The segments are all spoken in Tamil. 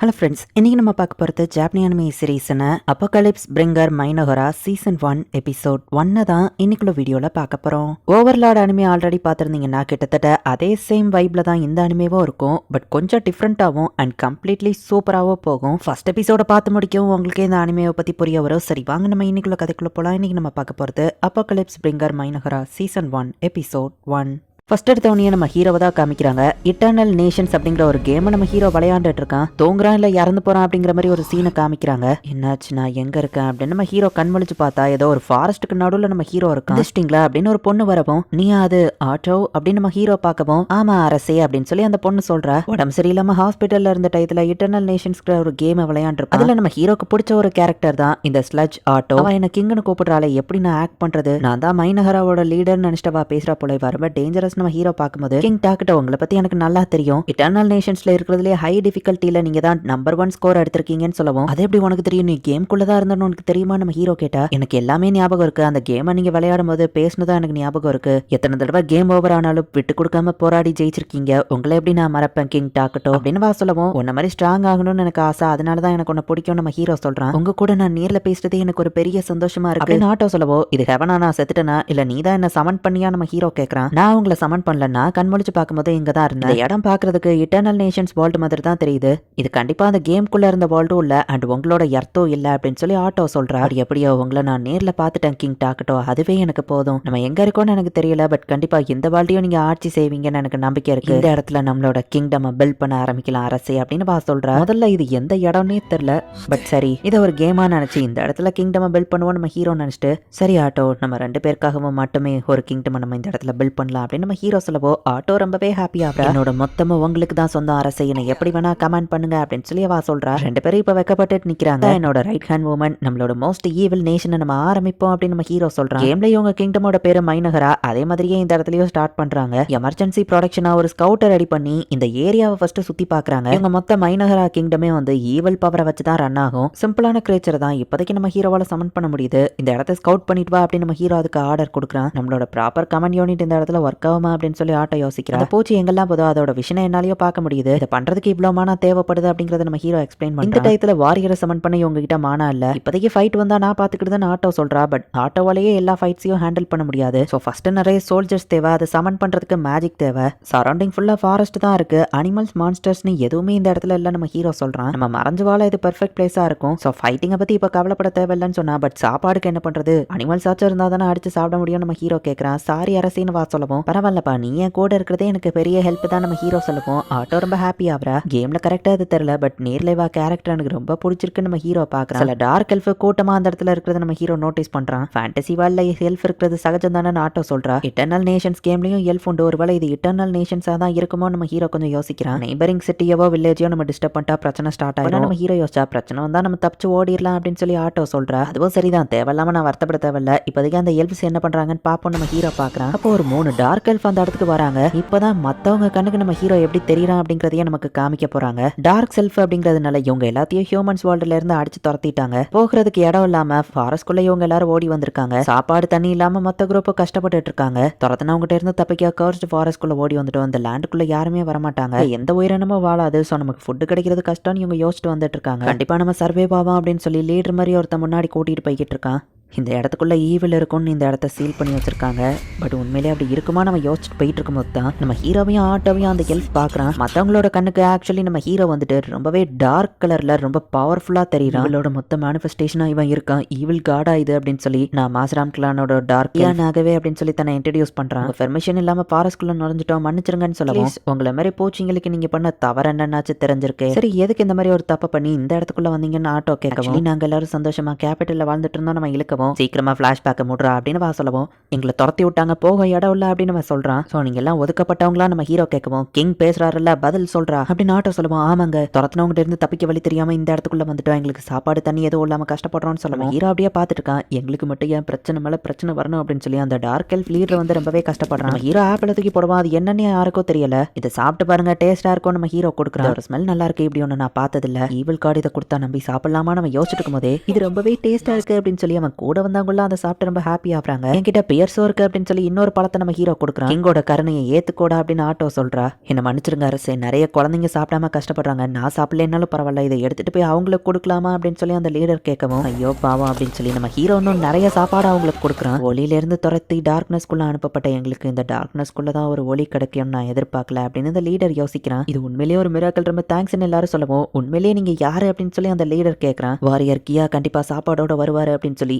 ஹலோ ஃப்ரெண்ட்ஸ் இன்னைக்கு நம்ம பார்க்க போகிறது Japanese anime சீரீஸ்னு apocalypse bringer Mynoghra season one episode ஒன்னை தான் இன்னைக்குள்ள வீடியோவில் பார்க்க போகிறோம் ஓவர்லாட் அனிமே ஆல்ரெடி பார்த்துருந்தீங்கன்னா கிட்டத்தட்ட அதே சேம் வைப்பில் தான் இந்த அனிமேவும் இருக்கும். பட் கொஞ்சம் டிஃப்ரெண்ட்டாகவும் அண்ட் கம்ப்ளீட்லி சூப்பராகவும் போகும். ஃபர்ஸ்ட் எபிசோடை பார்த்து முடிக்கவும் உங்களுக்கு இந்த அனிமேவை பற்றி புரிய வரும். சரி வாங்க நம்ம இன்னைக்குள்ள கதைக்குள்ள போகலாம் இன்னைக்கு நம்ம பார்க்க போகிறது apocalypse bringer Mynoghra season one episode one first எடுத்தவனையே நம்ம ஹீரோவை தான் காமிக்கிறாங்க. இட்டர்னல் நேஷன்ஸ் அப்படிங்கிற ஒரு கேமை நம்ம ஹீரோ விளையாண்டுட்டு இருக்கான். தூங்குறான் இல்ல இறந்து போறான் அப்படிங்கிற மாதிரி ஒரு சீனை காமிக்கிறாங்க. என்னாச்சு நான் எங்க இருக்கேன் அப்படின்னு நம்ம ஹீரோ கண்மொழிச்சு பார்த்தா ஏதோ ஒரு ஃபாரஸ்ட்டுக்கு நடுவில் நம்ம ஹீரோ இருக்கான். வந்துட்டீங்களா அப்படின்னு ஒரு பொண்ணு வரவும் நீ அது ஆட்டோ அப்படின்னு நம்ம ஹீரோ பார்க்கவும் ஆமா அரசே அப்படின்னு சொல்லி அந்த பொண்ணு சொல்றா. உடம்பு சரியில்லாம ஹாஸ்பிட்டல்ல இருந்த டயத்துல இட்டர்னல் நேஷன்ஸ்ங்கிற ஒரு கேமை விளையாண்டுருக்கோம் அதுல நம்ம ஹீரோக்கு பிடிச்ச ஒரு கேரக்டர் தான் இந்த ஸ்லட்ச் ஆட்டோ அவன் என்ன கிங்னு கூப்பிடுறாளே எப்படி நான் ஆக்ட் பண்றது? நான் தான் மைனகராவோட லீடர்னு நினைச்சிட்டவா பேசுறா போல இவ டேஞ்சரஸ் நம்ம ஹீரோ பார்க்கும்போது கிங் டாக்கிட்ட உங்களை பத்தி எனக்கு நல்லா தெரியும். இட்டர்னல் நேஷன்ஸ்ல இருக்கிறதுலே ஹை டிஃபிகல்ட்டில நீங்க தான் நம்பர் ஒன் ஸ்கோர் எடுத்திருக்கீங்கன்னு சொல்லவும் அது எப்படி உனக்கு தெரியும்? நீ கேம் தான் இருந்தன்னு உனக்கு தெரியுமா? நம்ம ஹீரோ கேட்டா எனக்கு எல்லாமே ஞாபகம் இருக்கு. அந்த கேமை நீங்க விளையாடும் போது பேசினதா எனக்கு ஞாபகம் இருக்கு. எத்தனை தடவை கேம் ஓவர் ஆனாலும் விட்டு கொடுக்காம போராடி ஜெயிச்சிருக்கீங்க. உங்களை எப்படி நான் மறப்பேன் கிங் டாக்கட்டோ அப்படின்னு வா சொல்லவும் உன்ன மாதிரி ஸ்ட்ராங் ஆகணும்னு எனக்கு ஆசை. அதனால தான் எனக்கு உன்னை பிடிக்கும் நம்ம ஹீரோ சொல்றான். உங்க கூட நான் நேர்ல பேசுறதே எனக்கு ஒரு பெரிய சந்தோஷமா இருக்கு. ஆட்டோ சொல்லவோ இது ஹெவனா நான் செத்துட்டேனா? இல்ல நீ தான் என்ன சமன் பண்ணியா? நம்ம ஹீரோ கேக்குறான். நான் உங்களை சமன் பண்ணலன்னா கண்மொழிச்சு பார்க்கும்போது இங்க தான் இருந்தேன் இடம் பாக்குறதுக்கு இட்டர்னல் நேஷன்ஸ் வேர்ல்டு மாதிரி தான் தெரியுது. இது கண்டிப்பா அந்த கேம்குள்ள இருந்த வேர்ல்டும் இல்ல அண்ட் உங்களோட எர்த்தம் இல்ல அப்படின்னு சொல்லி ஆட்டோ சொல்றா எப்படியோ உங்களை நான் நேர்ல பார்த்துட்டேன் கிங் டாக்கட்டோ அதுவே எனக்கு போதும். நம்ம எங்க இருக்கோம்னு எனக்கு தெரியல பட் கண்டிப்பா இந்த வேர்ல்டையும் நீங்க ஆட்சி செய்வீங்கன்னு எனக்கு நம்பிக்கை இருக்கு. இந்த இடத்துல நம்மளோட கிங்டம் பில்ட் பண்ண ஆரம்பிக்கலாம் அரசே அப்படின்னு பா சொல்றா முதல்ல இது எந்த இடம்னே தெரியல பட் சரி. இதை ஒரு கேமா நினைச்சு இந்த இடத்துல கிங்டம் பில்ட் பண்ணுவோம் நம்ம ஹீரோ நினைச்சிட்டு சரி ஆட்டோ நம்ம ரெண்டு பேருக்காகவும் மட்டுமே ஒரு கிங்டம் நம்ம இந்த இடத்துல பில்ட் பண்ணலாம் அப்படின்னு நம்ம ஹீரோ சொல்லவோ ஆட்டோ ரொம்பவே ஹாப்பியா என்னோட மொத்தமும் உங்களுக்கு தான் சொந்த அரசை. என்னை எப்படி வேணா கமெண்ட் பண்ணுங்க அப்படின்னு சொல்லி அவ சொல்றா. ரெண்டு பேரும் இப்ப வெக்கப்பட்டு நிக்கிறாங்க. என்னோட ரைட் ஹேண்ட் உமன் நம்மளோட மோஸ்ட் ஈவில் நேஷனை நம்ம ஆரம்பிப்போம் அப்படின்னு நம்ம ஹீரோ சொல்றான். கேம்ல இவங்க கிங்டமோட பேரு மைனகரா அதே மாதிரியே இந்த இடத்துலயும் ஸ்டார்ட் பண்றாங்க. எமர்ஜென்சி ப்ரொடக்ஷனா ஒரு ஸ்கவுட்டை ரெடி பண்ணி இந்த ஏரியாவை ஃபர்ஸ்ட் சுத்தி பாக்குறாங்க. இவங்க மொத்த மைனகரா கிங்டமே வந்து ஈவல் பவரை வச்சு தான் ரன் ஆகும் சிம்பிளான கிரேச்சர் தான் இப்போதைக்கு நம்ம ஹீரோவால சமன் பண்ண முடியுது. இந்த இடத்த ஸ்கவுட் பண்ணிட்டு வா அப்படின்னு நம்ம ஹீரோ அதுக்கு ஆர்டர் கொடுக்குறான். நம்மளோட ப்ராப்பர் கமெண்ட் யூனிட் இந்த இடத்துல ஒர்க் ஆகுமா அப்படின்னு சொல்லி ஆட்டோ யோசிக்கிறான் அந்த பூச்சி எங்கெல்லாம் போதோ அதோட விஷனை என்னாலயோ பார்க்க முடியுது. இதை பண்றதுக்கு இவ்வளவு மானா தேவைப்படுது அப்படிங்கறத நம்ம ஹீரோ எக்ஸ்பிளைன் பண்ணி இந்த டயத்துல வாரியரை சமன் பண்ணி உங்ககிட்ட மானா இல்ல. இப்போதைக்கு ஃபைட் வந்தா நான் பாத்துக்கிட்டுதான் ஆட்டோ சொல்றா பட் ஆட்டோவாலேயே எல்லா ஃபைட்ஸையும் ஹேண்டில் பண்ண முடியாது. ஸோ ஃபர்ஸ்ட் நிறைய சோல்ஜர்ஸ் தேவை அதை சமன் பண்றதுக்கு மேஜிக் தேவை. சரௌண்டிங் ஃபுல்லா ஃபாரஸ்ட் தான் இருக்கு. அனிமல்ஸ் மான்ஸ்டர்ஸ்னு எதுவுமே இந்த இடத்துல இல்ல நம்ம ஹீரோ சொல்றான். நம்ம மறைஞ்சு வாழ இது பெர்ஃபெக்ட் பிளேஸா இருக்கும். ஸோ ஃபைட்டிங்கை பத்தி இப்ப கவலைப்பட தேவையில்லைன்னு சொன்னா பட் சாப்பாடுக்கு என்ன பண்றது? அனிமல்ஸ் ஆச்சும் இருந்தா தானே அடிச்சு சாப்பிட முடியும் நம்ம ஹீரோ கேட்கறான் சாரி அரசின்னு வா சொல்லவும். பரவாயில்லப்பா நீ என் கூட இருக்கிறதே எனக்கு பெரிய ஹெல்ப் தான் நம்ம ஹீரோ சொல்லுவோம். ஆட்டோ ரொம்ப ஹாப்பி ஆகிறா கேம்ல கரெக்டா அது தெரியல பட் நேர்ல வா கேரக்டர் எனக்கு ரொம்ப பிடிச்சிருக்கு நம்ம ஹீரோ பாக்குறான். சில டார்க் ஹெல்ப் கூட்டமா அந்த இடத்துல இருக்கிறத நம்ம ஹீரோ நோட்டீஸ் பண்றான். ஃபேண்டசி வேல்ல ஹெல்ப் இருக்கிறது சகஜம் தானே ஆட்டோ சொல்றா. இட்டர்னல் நேஷன்ஸ் கேம்லயும் ஹெல்ப் உண்டு. ஒருவேளை இது இட்டர்னல் நேஷன்ஸா தான் இருக்குமோ நம்ம ஹீரோ கொஞ்சம் யோசிக்கிறான். நெய்பரிங் சிட்டியவோ வில்லேஜோ நம்ம டிஸ்டர்ப் பண்ணிட்டா பிரச்சனை ஸ்டார்ட் ஆகும் நம்ம ஹீரோ யோசிச்சா பிரச்சனை வந்தா நம்ம தப்பிச்சு ஓடிடலாம் அப்படின்னு சொல்லி ஆட்டோ சொல்றா. அதுவும் சரிதான். தேவையில்லாம நான் வருத்தப்பட தேவையில்ல. இப்போதைக்கு அந்த ஹெல்ப்ஸ் என்ன பண்றாங்கன்னு பாப்போம் நம்ம ஹீரோ பாக்குறான். அப்போ ஒரு மூணு டார்க் ஹெல்ப் அந்த இடத்துக்கு வராங்க. இப்பதான் மத்தவங்க கண்ணுக்கு நம்ம ஹீரோ எப்படி தெரியறான் அப்படிங்கறதையே நமக்கு காமிக்க போறாங்க. டார்க் செல்ஃப் அப்படிங்கறதுனால இவங்க எல்லாத்தையும் ஹியூமன்ஸ் வேர்ல்டுல இருந்து அடிச்சு துரத்திட்டாங்க. போகிறதுக்கு இடம் இல்லாம ஃபாரஸ்ட்குள்ள இவங்க எல்லாரும் ஓடி வந்திருக்காங்க. சாப்பாடு தண்ணி இல்லாம மத்த குரூப் கஷ்டப்பட்டுட்டு இருக்காங்க துரத்தினவங்ககிட்ட இருந்து தப்பிக்க கர்ஸ்ட் ஃபாரஸ்ட்குள்ள ஓடி வந்துட்டு அந்த லேண்டுக்குள்ள யாருமே வரமாட்டாங்க. எந்த உயிரினமும் வாழாது. ஸோ நமக்கு ஃபுட்டு கிடைக்கிறது கஷ்டம்னு இவங்க யோசிச்சுட்டு வந்துட்டு இருக்காங்க கண்டிப்பா நம்ம சர்வே பாவம் அப்படின்னு சொல்லி லீடர் மாதிரி ஒருத்த முன்னாடி கூட்டிட்டு போய்கிட்டு இருக்கான். இந்த இடத்துக்குள்ள ஈவில் இருக்கும்னு இந்த இடத்த சீல் பண்ணி வச்சிருக்காங்க. பட் உண்மையிலே அப்படி இருக்குமா? நம்ம யோசிச்சுட்டு போயிட்டு இருக்கும்போது தான் நம்ம ஹீரோவையும் ஆட்டோவையும் அந்த ஹெல்ப் பார்க்குறான். மற்றவங்களோட கண்ணுக்கு ஆக்சுவலி நம்ம ஹீரோ வந்துட்டு ரொம்பவே டார்க் கலர்ல ரொம்ப பவர்ஃபுல்லாக தெரியுறான். இவளோட மொத்த மேனிஃபெஸ்டேஷனாக இவன் இருக்கான். ஈவில் காடா இது அப்படின்னு சொல்லி நான் மாசராம் கிளானோட டார்க் ஆகவே அப்படின்னு சொல்லி தன்னை இன்ட்ரடியூஸ் பண்றான். பெர்மிஷன் இல்லாம ஃபாரஸ்ட்குள்ள நுழைஞ்சிட்டோம் மன்னிச்சிருங்கன்னு சொல்லவும். உங்களை மாதிரி பூச்சிங்களுக்கு நீங்க பண்ண தவறு என்னன்னாச்சு தெரிஞ்சிருக்கு. சரி எதுக்கு இந்த மாதிரி ஒரு தப்பை பண்ணி இந்த இடத்துக்குள்ள வந்தீங்கன்னு ஆட்டோ கேட்கவும். நாங்க எல்லாரும் சந்தோஷமா கேபிட்டல்ல வாழ்ந்துட்டு இருந்தோம். நம்ம இழுக்கவும் சீக்கிரமா ஃபிளாஷ்பேக்கை முடுறா அப்படின்னு வா சொல்லவும் எங்களை துரத்தி விட்டாங்க போக இடம் இல்ல அப்படின்னு அவன் சொல்றான். ஸோ நீங்க எல்லாம் ஒதுக்கப்பட்டவங்களா நம்ம ஹீரோ கேட்கவும் கிங் பேசுறாருல்ல பதில் சொல்றா அப்படின்னு ஆட்டோ சொல்லுவோம் ஆமாங்க. துரத்தினவங்க இருந்து தப்பிக்க வழி தெரியாம இந்த இடத்துக்குள்ள வந்துட்டோம். எங்களுக்கு சாப்பாடு தண்ணி எதுவும் இல்லாம கஷ்டப்படுறோம்னு சொல்லுவோம் ஹீரோ அப்படியே பார்த்துட்டு இருக்கான் எங்களுக்கு மட்டும் ஏன் பிரச்சனை மேல பிரச்சனை வரணும் அப்படின்னு சொல்லி அந்த டார்க் ஹெல்ப் லீடர் வந்து ரொம்பவே கஷ்டப்படுறான். ஹீரோ ஆப்பிள் தூக்கி போடுவோம் அது என்னன்னு யாருக்கோ தெரியல. இதை சாப்பிட்டு பாருங்க டேஸ்டா இருக்கும் நம்ம ஹீரோ கொடுக்குறான் ஒரு ஸ்மெல் நல்லா இருக்கு இப்படி ஒன்று நான் பார்த்ததில்ல. ஈவில் கார்டு இதை கொடுத்தா நம்பி சாப்பிடலாமா? நம்ம யோசிச்சுட்டு இருக்கும்போதே இது ரொம்பவே டேஸ்டா இருக்கு அப்படின்னு சொல்லி அவன் கூட வந்தவங்கள அதை சாப்பிட்டு ரொம்ப ஹாப்பி ஆகுறாங்க. என்கிட்ட பியர்ஸோ இருக்கு அப்படின்னு சொல்லி இன்னொரு பழத்தை நம்ம ஹீரோ கொடுக்குறான். கிங்கோட கருணையை ஏத்துக்கோடா அப்படின்னு ஆட்டோ சொல்றா. என்ன மன்னிச்சிருங்க அரசு நிறைய குழந்தைங்க சாப்பிடாம கஷ்டப்படுறாங்க. நான் சாப்பிடலனாலும் பரவாயில்ல இதை எடுத்துட்டு போய் அவங்களுக்கு கொடுக்கலாமா அப்படின்னு சொல்லி அந்த லீடர் கேட்கவும் ஐயோ பாவம் அப்படின்னு சொல்லி நம்ம ஹீரோ இன்னும் நிறைய சாப்பாடு அவங்களுக்கு கொடுக்குறான். ஒளியிலிருந்து துரத்தி துரத்தி டார்க்னஸ்குள்ள அனுப்பப்பட்ட எங்களுக்கு இந்த டார்க்னஸ்குள்ள தான் ஒரு ஒளி கிடைக்கும் நான் எதிர்பார்க்கல அப்படின்னு இந்த லீடர் யோசிக்கிறான். இது உண்மையிலேயே ஒரு மிராக்கள் ரொம்ப தேங்க்ஸ்னு எல்லாரும் சொல்லவும் உண்மையிலேயே நீங்க யாரு? அப்படின்னு சொல்லி அந்த லீடர் கேட்கறான். வாரியர் கியா கண்டிப்பா சாப்பாடோட வருவாரு அப்படின்னு சொல்லி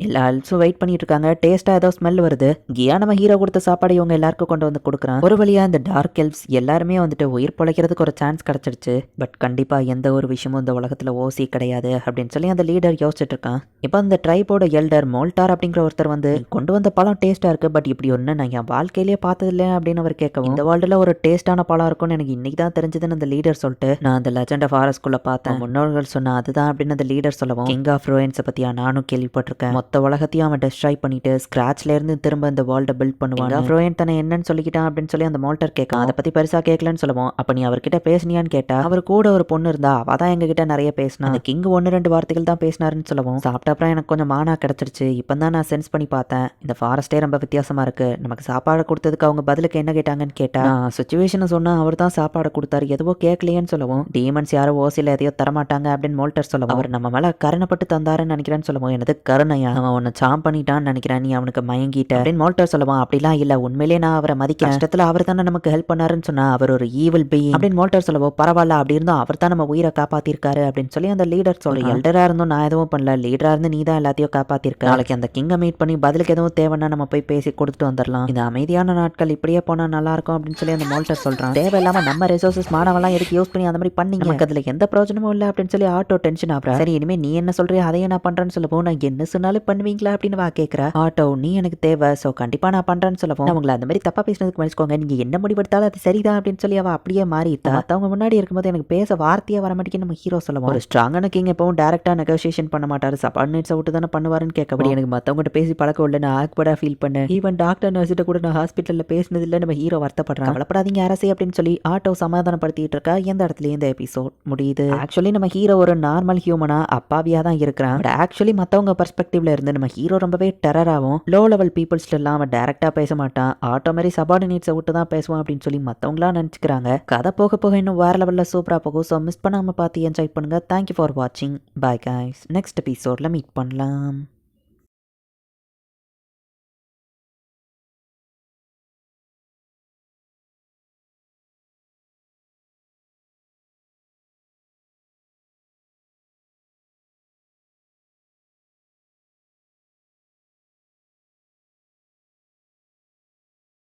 ஸோ வெயிட் பண்ணிட்டு இருக்காங்க டேஸ்டா ஏதோ ஸ்மெல் வருது. கியா நம்ம ஹீரோ கொடுத்த சாப்பாடு இவங்க எல்லாருக்கும் கொண்டு வந்து கொடுக்குறான்? ஒரு வழியா இந்த டார்க் எல்ப்ஸ் எல்லாருமே வந்துட்டு உயிர் பிழைக்கிறதுக்கு ஒரு சான்ஸ் கிடைச்சிடுச்சு. பட் கண்டிப்பா எந்த ஒரு விஷயமும் இந்த உலகத்துல ஓசி கிடையாது அப்படின்னு சொல்லி அந்த லீடர் யோசிச்சுட்டு இருக்கான். இப்போ அந்த ட்ரைபோட எல்டர் மோல்டார் அப்படிங்கிற ஒருத்தர் வந்து கொண்டு வந்த பழம் டேஸ்டா இருக்கு பட் இப்படி ஒன்று நான் என் வாழ்க்கையிலேயே பார்த்ததில்ல அப்படின்னு அவர் கேட்கவும் இந்த வேர்ல்டில் ஒரு டேஸ்டான பழம் இருக்கும்னு எனக்கு இன்னைக்கு தான் தெரிஞ்சதுன்னு அந்த லீடர் சொல்லிட்டு நான் அந்த லெஜண்ட் ஆஃப் ஃபாரஸ்ட்குள்ள பார்த்தேன். முன்னோர்கள் சொன்ன அதுதான் அப்படின்னு அந்த லீடர் சொல்லவும் கிங் ஆஃப் ரோயின்ஸை பத்தியா நானும் கேள்விப்பட்டிருக்கேன். மொத்த உலகத்தையும் அவன் டெஸ்ட்ராய் பண்ணிட்டு ஸ்கிராச்ல இருந்து திரும்ப இந்த வேர்ல்டை பில்ட் பண்ணுவான் ஆஃப் ரோயன் தன்னை என்னன்னு சொல்லிக்கிட்டான் அப்படின்னு சொல்லி அந்த மோல்டர் கேட்கும் அதை பத்தி பெருசா கேட்கலன்னு சொல்லுவோம் அப்ப நீ அவர்கிட்ட பேசுனியான்னு கேட்டா அவர் கூட ஒரு பொண்ணு இருந்தா அவ தான் எங்ககிட்ட நிறைய பேசினா. அந்த கிங் ஒன்னு ரெண்டு வார்த்தைகள் தான் பேசினாருன்னு சொல்லவும். சாப்பிட்ட அப்புறம் எனக்கு கொஞ்சம் மானா கிடைச்சிருச்சு. இப்போ தான் நான் சென்ஸ் பண்ணி பார்த்தேன். இந்த ஃபாரஸ்டே ரொம்ப வித்தியாசமா இருக்கு. நமக்கு சாப்பாடு கொடுத்ததுக்கு அவங்க பதிலுக்கு என்ன கேட்டாங்கன்னு கேட்டா சுச்சுவேஷனை சொன்னா அவர் தான் சாப்பாடு கொடுத்தாரு. எதுவோ கேட்கலையேன்னு சொல்லவும். டீமன்ஸ் யாரோ ஓசியில் எதையோ தரமாட்டாங்க அப்படின்னு மோல்டர் சொல்லவும். அவர் நம்ம மேல கருணைப்பட்டு தந்தாருன்னு நினைக்கிறேன்னு சொல்லவும். எனது கருணையா? அவன் உன்னை சாம் பண்ணிட்டான்னு நினைக்கிறேன். நீ அவனுக்கு மயங்கிட்ட. அப்படின்னு மோல்டர் சொல்லுவான். அப்படிலாம் இல்ல. உண்மையிலேயே நான் அவரை மதிக்க கஷ்டத்துல அவர் தானே நமக்கு ஹெல்ப் பண்ணாருன்னு சொன்னா அவர் ஒரு ஈவில் பி அப்படின்னு மோல்டர் சொல்லவோ பரவாயில்ல. அப்படி இருந்தும் அவர் தான் நம்ம உயிரை காப்பாத்திருக்காரு. அப்படின்னு சொல்லி அந்த லீடர் சொல்றேன் எல்டரா இருந்தும் நான் எதுவும் பண்ணல. லீடரா இருந்து நீ தான் எல்லாத்தையும் காப்பாத்திருக்க. நாளைக்கு அந்த கிங்கை மீட் பண்ணி பதிலுக்கு எதுவும் தேவைன்னா நம்ம போய் பேசி கொடுத்துட்டு வந்துடலாம் இந்த அமைதியான நாட்கள். இப்படியே போனா நல்லா இருக்கும் அப்படின்னு சொல்லி அந்த மோல்டர் சொல்றான். தேவையில்லாம நம்ம ரிசோர்சஸ் மாணவெல்லாம் எதுக்கு யூஸ் பண்ணி அந்த மாதிரி பண்ணீங்க? நமக்கு அதுல எந்த பிரயோஜனமும் இல்லை அப்படின்னு சொல்லி ஆட்டோ டென்ஷன் ஆகுறா? சரி இனிமே நீ என்ன சொல்றியோ அதையே நான் பண்றேன்னு சொல்லவும் நான் என்ன சொன்னாலும் பண்ணுவீங்களா அப்படின்னு வா கேட்குறா ஆட்டோ நீ எனக்கு தேவை. ஸோ கண்டிப்பாக நான் பண்றேன்னு சொல்லவும். அவங்கள அந்த மாதிரி தப்பாக பேசினதுக்கு மன்னிச்சுக்கோங்க. நீங்க என்ன முடிவெடுத்தாலும் அது சரிதான் அப்படின்னு சொல்லி அவ அப்படியே மாறிட்டா மற்றவங்க முன்னாடி இருக்கும்போது எனக்கு பேச வார்த்தையாக வர மாட்டேங்குது. நம்ம ஹீரோ சொல்லுவோம். ஒரு ஸ்ட்ராங்கான கிங் எப்பவும் டேரக்டா நெகோசியேஷன் பண்ண மாட்டாரு. சபார்டினேட்ஸை விட்டு தானே பண்ணுவாருன்னு கேட்கப்படி எனக்கு மத்தவங்ககிட்ட பேசி பழக்கம் இல்லை நான் ஆக்வர்டா ஃபீல் பண்ணேன் ஈவன் டாக்டர் நர்ஸ்கிட்ட கூட நான் ஹாஸ்பிட்டலில் பேசினது நம்ம ஹீரோ வருத்தப்படுறாங்க கவலைப்படாதீங்க அரசே அப்படின்னு சொல்லி ஆட்டோ சமாதானப்படுத்திட்டு இருக்கா. எந்த இடத்துல இந்த எபிசோட் முடியுது. ஆக்சுவலி நம்ம ஹீரோ ஒரு நார்மல் ஹியூமனா அப்பாவியா தான் இருக்கிறான். ஆக்சுவலி மத்தவங்க பர்ஸ்பெக்டிவ்ல இருந்து நம்ம ஹீரோ ரொம்பவே டெரராகவும் லோ லெவல் பீப்புள்ஸ்ல எல்லாம் அவன் டேரக்டா பேச மாட்டான். ஆட்டோ மாதிரி சபார்டினேட்ஸை விட்டு தான் பேசுவான் அப்படின்னு சொல்லி மற்றவங்களாம் நினச்சிக்கிறாங்க. கதை போக போக இன்னும் வேற லெவலில் சூப்பராக போகும். ஸோ மிஸ் பண்ணாம பார்த்து என்ஜாய் பண்ணுங்க. தேங்க்யூ ஃபார் வாட்சிங் பாய் காய்ஸ் நெக்ஸ்ட் எபிசோட்ல மீட் பண்ணலாம்.